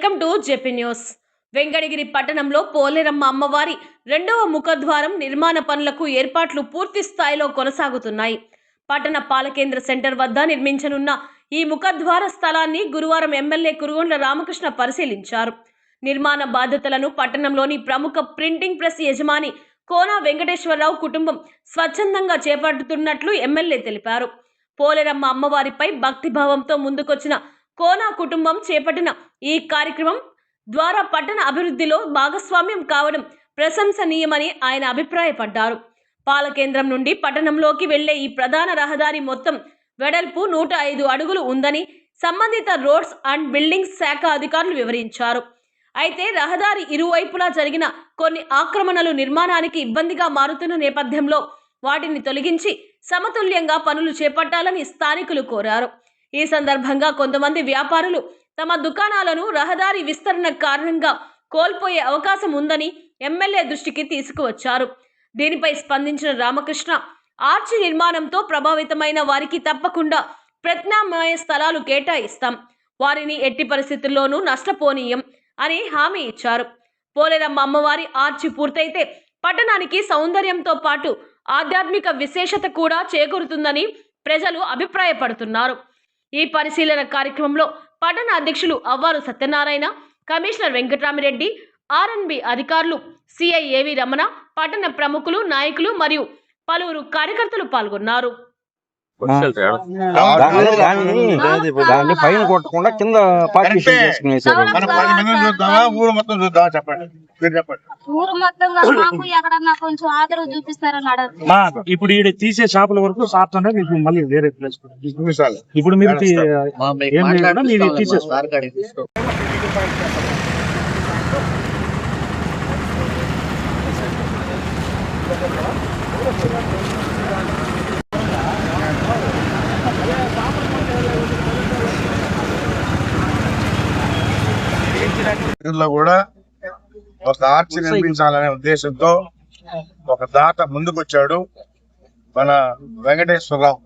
Welcome to JP news. Venkatagiri పట్టణంలో పోలేరమ్మ అమ్మవారి రెండవ ముఖద్వారం నిర్మాణ పనులకు ఏర్పాట్లు పూర్తి స్థాయిలో కొనసాగుతున్నాయి. పట్టణ పాలకేంద్ర సెంటర్ వద్ద నిర్మించనున్న ఈ ముఖద్వార స్థలాన్ని గురువారం ఎమ్మెల్యే కురుగొండ్ల రామకృష్ణ పరిశీలించారు. నిర్మాణ బాధ్యతలను పట్టణంలోని ప్రముఖ ప్రింటింగ్ ప్రెస్ యజమాని కోన వెంకటేశ్వరరావు కుటుంబం స్వచ్ఛందంగా చేపడుతున్నట్లు ఎమ్మెల్యే తెలిపారు. పోలేరమ్మ అమ్మవారిపై భక్తిభావంతో ముందుకొచ్చిన కోనా కుటుంబం చేపట్టిన ఈ కార్యక్రమం ద్వారా పట్టణ అభివృద్ధిలో భాగస్వామ్యం కావడం ప్రశంసనీయమని ఆయన అభిప్రాయపడ్డారు. పాలకేంద్రం నుండి పట్టణంలోకి వెళ్ళే ఈ ప్రధాన రహదారి మొత్తం వెడల్పు నూట ఐదు అడుగులు ఉందని సంబంధిత రోడ్స్ అండ్ బిల్డింగ్స్ శాఖ అధికారులు వివరించారు. అయితే రహదారి ఇరువైపులా జరిగిన కొన్ని ఆక్రమణలు నిర్మాణానికి ఇబ్బందిగా మారుతున్న నేపథ్యంలో వాటిని తొలగించి సమతుల్యంగా పనులు చేపట్టాలని స్థానికులు కోరారు. ఈ సందర్భంగా కొంతమంది వ్యాపారులు తమ దుకాణాలను రహదారి విస్తరణ కారణంగా కోల్పోయే అవకాశం ఉందని ఎమ్మెల్యే దృష్టికి తీసుకువచ్చారు. దీనిపై స్పందించిన రామకృష్ణ ఆర్చి నిర్మాణంతో ప్రభావితమైన వారికి తప్పకుండా ప్రత్యామ్నాయ స్థలాలు కేటాయిస్తాం. వారిని ఎట్టి పరిస్థితుల్లోనూ నష్టపోనీయం అని హామీ ఇచ్చారు. పోలేరమ్మ అమ్మవారి ఆర్చి పూర్తయితే పట్టణానికి సౌందర్యంతో పాటు ఆధ్యాత్మిక విశేషత కూడా చేకూరుతుందని ప్రజలు అభిప్రాయపడుతున్నారు. ఈ పరిశీలన కార్యక్రమంలో పట్టణ అధ్యక్షులు అవ్వారు సత్యనారాయణ కమిషనర్ వెంకటరామిరెడ్డి ఆర్ఎన్బి అధికారులు సిఐ ఏవి రమణ పట్టణ ప్రముఖులు నాయకులు మరియు పలువురు కార్యకర్తలు పాల్గొన్నారు. దాన్ని పైన కొట్టకుండా కింద పార్టీషన్ చేసుకుని వేసారు మనం పది మందిని చూద్దామా? ఊరు మొత్తం చూద్దామా? చెప్పండి. మీరు చెప్పండి. ఊరు మొత్తంగా మాకు ఎక్కడన్నా కొంచెం ఆదరవు చూపిస్తారని అడగదు మా ఇప్పుడు ఈడ తీసే షాపుల వరకు అంటే మీకు మళ్ళీ వేరే ప్లేస్ ఇప్పుడు మీరు తీ- ఏం లేకుండా మీరు తీసేసుకో. ఇందులో కూడా ఒక ఆర్చి నిర్మించాలనే ఉద్దేశంతో ఒక దాత ముందుకొచ్చాడు. మన వెంకటేశ్వరరావు.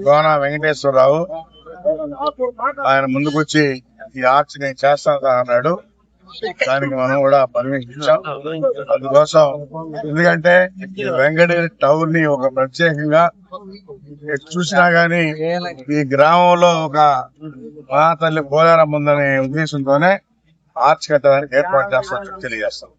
గోన వెంకటేశ్వరరావు. ఆయన ముందుకొచ్చి ఈ ఆర్చ్ నేను చేస్తాను అన్నాడు దానికి మనం కూడా పర్మిషన్ ఇచ్చాం. అందుకోసం ఎందుకంటే ఈ వెంకటగిరి టౌన్ని ఒక ప్రత్యేకంగా చూసినా గానీ ఈ గ్రామంలో ఒక మా తల్లి పోలేరమ్మ ఉందనే ఉద్దేశంతోనే ఆర్చ్ కట్టడానికి ఏర్పాటు చేస్తామని తెలియజేస్తాం.